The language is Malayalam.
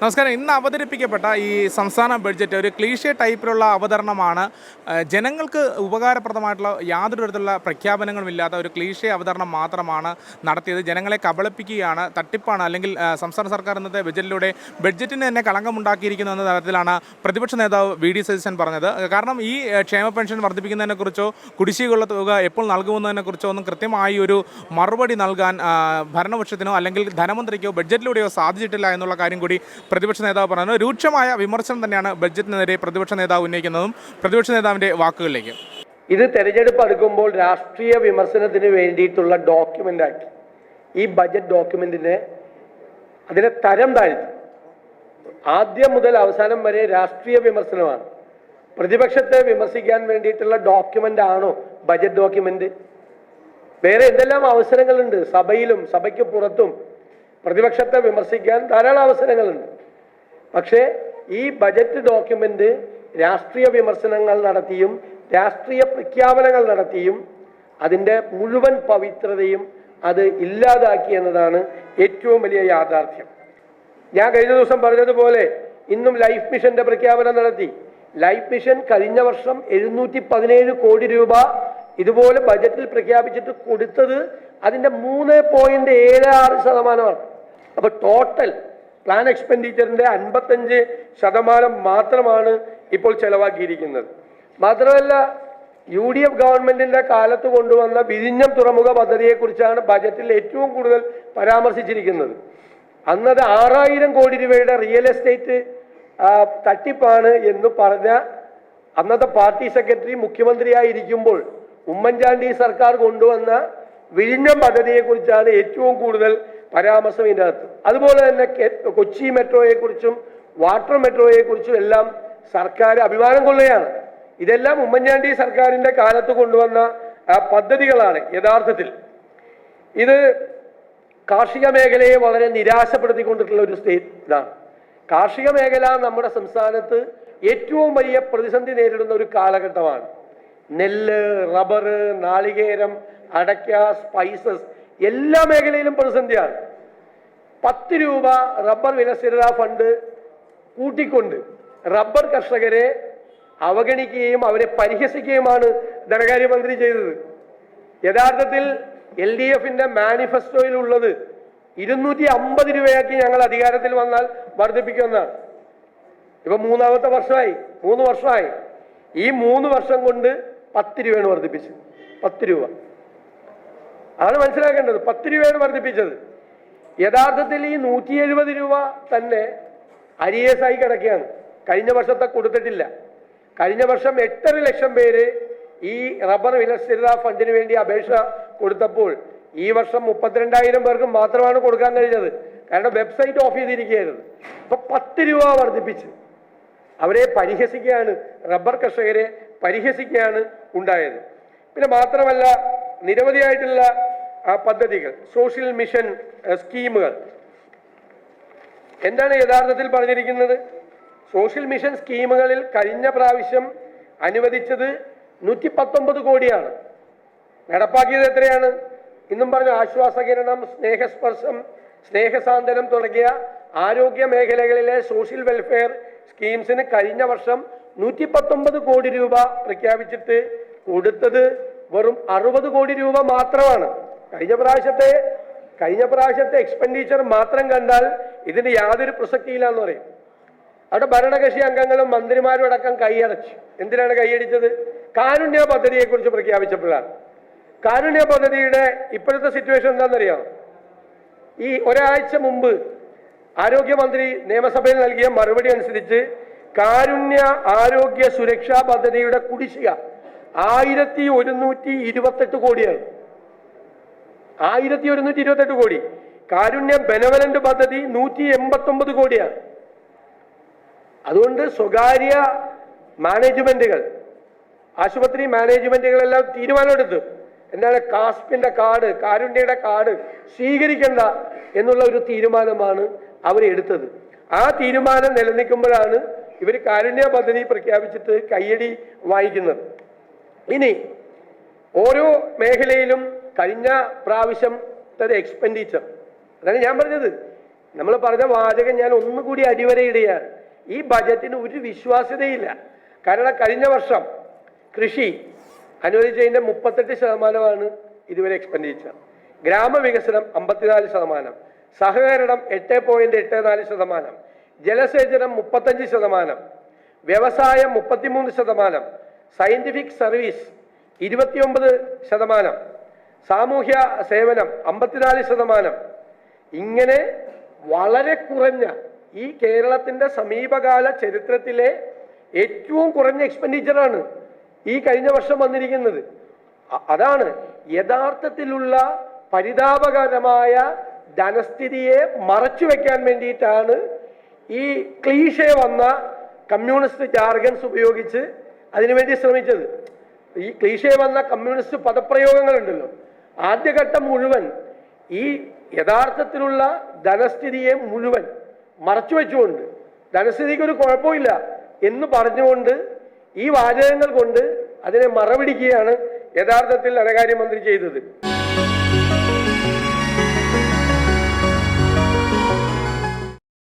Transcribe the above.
നമസ്കാരം. ഇന്ന് അവതരിപ്പിക്കപ്പെട്ട ഈ സംസ്ഥാന ബഡ്ജറ്റ് ഒരു ക്ലീഷ്യ ടൈപ്പിലുള്ള അവതരണമാണ്. ജനങ്ങൾക്ക് ഉപകാരപ്രദമായിട്ടുള്ള യാതൊരു തരത്തിലുള്ള പ്രഖ്യാപനങ്ങളും ഇല്ലാത്ത ഒരു ക്ലീഷ്യ അവതരണം മാത്രമാണ് നടത്തിയത്. ജനങ്ങളെ കബളിപ്പിക്കുകയാണ് തട്ടിപ്പാണ് അല്ലെങ്കിൽ സംസ്ഥാന സർക്കാർ ഇന്നത്തെ ബഡ്ജറ്റിലൂടെ ബഡ്ജറ്റിന് തന്നെ കളങ്കമുണ്ടാക്കിയിരിക്കുന്നു എന്ന തരത്തിലാണ് പ്രതിപക്ഷ നേതാവ് വി ഡി സതീശൻ പറഞ്ഞത്. കാരണം ഈ ക്ഷേമ പെൻഷൻ വർദ്ധിപ്പിക്കുന്നതിനെക്കുറിച്ചോ കുടിശ്ശികയുള്ള തുക എപ്പോൾ നൽകുമെന്നതിനെക്കുറിച്ചോ ഒന്നും കൃത്യമായി ഒരു മറുപടി നൽകാൻ ഭരണപക്ഷത്തിനോ അല്ലെങ്കിൽ ധനമന്ത്രിക്കോ ബഡ്ജറ്റിലൂടെയോ സാധിച്ചിട്ടില്ല എന്നുള്ള കാര്യം കൂടി പ്രതിപക്ഷ നേതാവ് പറയുന്നത് രൂക്ഷമായ വിമർശനം തന്നെയാണ് ബഡ്ജറ്റിനെതിരെ പ്രതിപക്ഷ നേതാവ് ഉന്നയിക്കുന്നതും പ്രതിപക്ഷ നേതാവിന്റെ വാക്കുകളിലേക്ക്. ഇത് തെരഞ്ഞെടുപ്പ് അടുക്കുമ്പോൾ രാഷ്ട്രീയ വിമർശനത്തിന് വേണ്ടിയിട്ടുള്ള ഡോക്യുമെന്റ് ആക്കി ഈ ബജറ്റ് ഡോക്യുമെന്റിനെ അതിനെ തരം താഴ്ത്തി. ആദ്യം മുതൽ അവസാനം വരെ രാഷ്ട്രീയ വിമർശനമാണ്. പ്രതിപക്ഷത്തെ വിമർശിക്കാൻ വേണ്ടിയിട്ടുള്ള ഡോക്യുമെന്റ് ആണോ ബജറ്റ് ഡോക്യുമെന്റ് വേറെ എന്തെല്ലാം അവസരങ്ങളുണ്ട്? സഭയിലും സഭയ്ക്ക് പുറത്തും പ്രതിപക്ഷത്തെ വിമർശിക്കാൻ ധാരാളം അവസരങ്ങളുണ്ട്. പക്ഷേ ഈ ബജറ്റ് ഡോക്യുമെന്റ് രാഷ്ട്രീയ വിമർശനങ്ങൾ നടത്തിയും രാഷ്ട്രീയ പ്രഖ്യാപനങ്ങൾ നടത്തിയും അതിന്റെ മുഴുവൻ പവിത്രതയും അത് ഇല്ലാതാക്കി എന്നതാണ് ഏറ്റവും വലിയ യാഥാർത്ഥ്യം. ഞാൻ കഴിഞ്ഞ ദിവസം പറഞ്ഞതുപോലെ ഇന്നും ലൈഫ് മിഷന്റെ പ്രഖ്യാപനം നടത്തി. ലൈഫ് മിഷൻ കഴിഞ്ഞ വർഷം എഴുന്നൂറ്റി പതിനേഴ് കോടി രൂപ ഇതുപോലെ ബജറ്റിൽ പ്രഖ്യാപിച്ചിട്ട് കൊടുത്തത് അതിന്റെ മൂന്ന് പോയിന്റ് ഏഴ് ആറ് ശതമാനമാണ്. അപ്പൊ ടോട്ടൽ പ്ലാൻ എക്സ്പെൻഡിച്ചറിന്റെ അൻപത്തഞ്ച് ശതമാനം മാത്രമാണ് ഇപ്പോൾ ചെലവാക്കിയിരിക്കുന്നത്. മാത്രമല്ല യു ഡി എഫ് ഗവൺമെന്റിന്റെ കാലത്ത് കൊണ്ടുവന്ന വിഴിഞ്ഞം തുറമുഖ പദ്ധതിയെക്കുറിച്ചാണ് ബജറ്റിൽ ഏറ്റവും കൂടുതൽ പരാമർശിച്ചിരിക്കുന്നത്. അന്നത് ആറായിരം കോടി രൂപയുടെ റിയൽ എസ്റ്റേറ്റ് തട്ടിപ്പാണ് എന്ന് പറഞ്ഞ അന്നത്തെ പാർട്ടി സെക്രട്ടറി മുഖ്യമന്ത്രിയായിരിക്കുമ്പോൾ ഉമ്മൻചാണ്ടി സർക്കാർ കൊണ്ടുവന്ന വിഴിഞ്ഞം പദ്ധതിയെക്കുറിച്ചാണ് ഏറ്റവും കൂടുതൽ പരാമർശം ഇതിന്റെ അകത്ത്. അതുപോലെ തന്നെ കൊച്ചി മെട്രോയെക്കുറിച്ചും വാട്ടർ മെട്രോയെക്കുറിച്ചും എല്ലാം സർക്കാർ അഭിമാനം കൊള്ളുകയാണ്. ഇതെല്ലാം ഉമ്മൻചാണ്ടി സർക്കാരിന്റെ കാലത്ത് കൊണ്ടുവന്ന പദ്ധതികളാണ് യഥാർത്ഥത്തിൽ. ഇത് കാർഷിക മേഖലയെ വളരെ നിരാശപ്പെടുത്തിക്കൊണ്ടിട്ടുള്ള ഒരു സ്റ്റേറ്റ് ഇതാണ്. കാർഷിക മേഖല നമ്മുടെ സംസ്ഥാനത്ത് ഏറ്റവും വലിയ പ്രതിസന്ധി നേരിടുന്ന ഒരു കാലഘട്ടമാണ്. നെല്ല് റബ്ബർ നാളികേരം അടയ്ക്ക സ്പൈസസ് എല്ലാ മേഖലയിലും പ്രതിസന്ധിയാണ്. പത്ത് രൂപ റബ്ബർ വിലസ്ഥിരത ഫണ്ട് കൂട്ടിക്കൊണ്ട് റബ്ബർ കർഷകരെ അവഗണിക്കുകയും അവരെ പരിഹസിക്കുകയുമാണ് ധനകാര്യമന്ത്രി ചെയ്തത്. യഥാർത്ഥത്തിൽ എൽ ഡി എഫിന്റെ മാനിഫെസ്റ്റോയിൽ ഉള്ളത് ഇരുന്നൂറ്റി അമ്പത് രൂപയാക്കി ഞങ്ങൾ അധികാരത്തിൽ വന്നാൽ വർദ്ധിപ്പിക്കുമെന്നാണ്. ഇപ്പൊ മൂന്നാമത്തെ വർഷമായി മൂന്ന് വർഷമായി. ഈ മൂന്ന് വർഷം കൊണ്ട് പത്ത് രൂപയാണ് വർദ്ധിപ്പിച്ചത്. പത്ത് രൂപ. ആണ് മനസ്സിലാക്കേണ്ടത്. പത്ത് രൂപയാണ് വർദ്ധിപ്പിച്ചത്. യഥാർത്ഥത്തിൽ ഈ നൂറ്റി എഴുപത് രൂപ തന്നെ അരിയേസ് ആയി കിടക്കുകയാണ്. കഴിഞ്ഞ വർഷത്തെ കൊടുത്തിട്ടില്ല. കഴിഞ്ഞ വർഷം എട്ടര ലക്ഷം പേര് ഈ റബ്ബർ വിലസ്ഥിരത ഫണ്ടിന് വേണ്ടി അപേക്ഷ കൊടുത്തപ്പോൾ ഈ വർഷം മുപ്പത്തിരണ്ടായിരം പേർക്ക് മാത്രമാണ് കൊടുക്കാൻ കഴിഞ്ഞത്. കാരണം വെബ്സൈറ്റ് ഓഫ് ചെയ്തിരിക്കുകയായിരുന്നു. ഇപ്പൊ പത്ത് രൂപ വർദ്ധിപ്പിച്ച് അവരെ പരിഹസിക്കുകയാണ് റബ്ബർ കർഷകരെ പരിഹസിക്കുകയാണ് ഉണ്ടായത്. പിന്നെ മാത്രമല്ല നിരവധിയായിട്ടുള്ള പദ്ധതികൾ സോഷ്യൽ മിഷൻ സ്കീമുകൾ. എന്താണ് യഥാർത്ഥത്തിൽ പറഞ്ഞിരിക്കുന്നത്? സോഷ്യൽ മിഷൻ സ്കീമുകളിൽ കഴിഞ്ഞ പ്രാവശ്യം അനുവദിച്ചത് നൂറ്റി പത്തൊമ്പത് കോടിയാണ്. നടപ്പാക്കിയത് എത്രയാണ്? ഇന്നും പറഞ്ഞു ആശ്വാസകിരണം സ്നേഹസ്പർശം സ്നേഹസാന്ത്വനം തുടങ്ങിയ ആരോഗ്യ മേഖലകളിലെ സോഷ്യൽ വെൽഫെയർ സ്കീംസിന് കഴിഞ്ഞ വർഷം നൂറ്റി പത്തൊമ്പത് കോടി രൂപ പ്രഖ്യാപിച്ചിട്ട് കൊടുത്തത് വെറും അറുപത് കോടി രൂപ മാത്രമാണ്. കഴിഞ്ഞ പ്രാവശ്യത്തെ കഴിഞ്ഞ പ്രാവശ്യത്തെ എക്സ്പെൻഡിച്ചർ മാത്രം കണ്ടാൽ ഇതിന് യാതൊരു പ്രസക്തിയില്ല എന്ന് പറയും. അവിടെ ഭരണകക്ഷി അംഗങ്ങളും മന്ത്രിമാരും അടക്കം കൈയടച്ചു. എന്തിനാണ് കൈയടിച്ചത്? കാരുണ്യ പദ്ധതിയെക്കുറിച്ച് പ്രഖ്യാപിച്ചപ്പോഴാണ്. കാരുണ്യ പദ്ധതിയുടെ ഇപ്പോഴത്തെ സിറ്റുവേഷൻ എന്താണെന്നറിയാം? ഈ ഒരാഴ്ച മുമ്പ് ആരോഗ്യമന്ത്രി നിയമസഭയിൽ നൽകിയ മറുപടി അനുസരിച്ച് കാരുണ്യ ആരോഗ്യ സുരക്ഷാ പദ്ധതിയുടെ കുടിശ്ശിക ആയിരത്തി ഒരുന്നൂറ്റി ഇരുപത്തെട്ട് കോടിയാണ് ആയിരത്തി ഒരുന്നൂറ്റി ഇരുപത്തെട്ട് കോടി. കാരുണ്യ ബെനവലന്റ് പദ്ധതി നൂറ്റി എൺപത്തി ഒമ്പത് കോടിയാണ്. അതുകൊണ്ട് സ്വകാര്യ മാനേജ്മെന്റുകൾ ആശുപത്രി മാനേജ്മെന്റുകളെല്ലാം തീരുമാനമെടുത്തു. എന്താണ്? കാസ്പിന്റെ കാർഡ് കാരുണ്യയുടെ കാർഡ് സ്വീകരിക്കണ്ട എന്നുള്ള ഒരു തീരുമാനമാണ് അവർ എടുത്തത്. ആ തീരുമാനം നിലനിൽക്കുമ്പോഴാണ് ഇവർ കാരുണ്യ പദ്ധതി പ്രഖ്യാപിച്ചിട്ട് കയ്യടി വായിക്കുന്നത് ഇനി ഓരോ മേഖലയിലും കഴിഞ്ഞ പ്രാവശ്യത്തെ എക്സ്പെൻഡിച്ചർ അതാണ് ഞാൻ പറഞ്ഞത്. നമ്മൾ പറഞ്ഞ വാചകം ഞാൻ ഒന്നുകൂടി അടിവരയിടുകയാണ്. ഈ ബജറ്റിന് ഒരു വിശ്വാസ്യതയില്ല. കാരണം കഴിഞ്ഞ വർഷം കൃഷി അനുവദിച്ചതിന്റെ മുപ്പത്തെട്ട് ശതമാനമാണ് ഇതുവരെ എക്സ്പെൻഡിച്ചർ ഗ്രാമവികസനം അമ്പത്തിനാല് ശതമാനം. സഹകരണം എട്ട് പോയിന്റ് എട്ട് നാല് ശതമാനം. ജലസേചനം മുപ്പത്തഞ്ച് ശതമാനം. വ്യവസായം മുപ്പത്തിമൂന്ന് ശതമാനം. സയന്റിഫിക് സർവീസ് ഇരുപത്തിയൊമ്പത് ശതമാനം. സാമൂഹ്യ സേവനം അമ്പത്തിനാല് ശതമാനം. ഇങ്ങനെ വളരെ കുറഞ്ഞ ഈ കേരളത്തിന്റെ സമീപകാല ചരിത്രത്തിലെ ഏറ്റവും കുറഞ്ഞ എക്സ്പെൻഡിച്ചറാണ് ഈ കഴിഞ്ഞ വർഷം വന്നിരിക്കുന്നത്. അതാണ് യഥാർത്ഥത്തിലുള്ള പരിതാപകരമായ ധനസ്ഥിതിയെ മറച്ചു വെക്കാൻ വേണ്ടിയിട്ടാണ് ഈ ക്ലീഷേ വന്ന കമ്മ്യൂണിസ്റ്റ് ജാർഗൻസ് ഉപയോഗിച്ച് അതിനുവേണ്ടി ശ്രമിച്ചത്. ഈ ക്ലീഷേ വന്ന കമ്മ്യൂണിസ്റ്റ് പദപ്രയോഗങ്ങളുണ്ടല്ലോ. ആദ്യഘട്ടം മുഴുവൻ ഈ യഥാർത്ഥത്തിലുള്ള ധനസ്ഥിതിയെ മുഴുവൻ മറച്ചു വെച്ചുകൊണ്ട് ധനസ്ഥിതിക്ക് ഒരു കുഴപ്പമില്ല എന്ന് പറഞ്ഞുകൊണ്ട് ഈ വാചകങ്ങൾ കൊണ്ട് അതിനെ മറപിടിക്കുകയാണ് യഥാർത്ഥത്തിൽ ധനകാര്യമന്ത്രി ചെയ്തത്.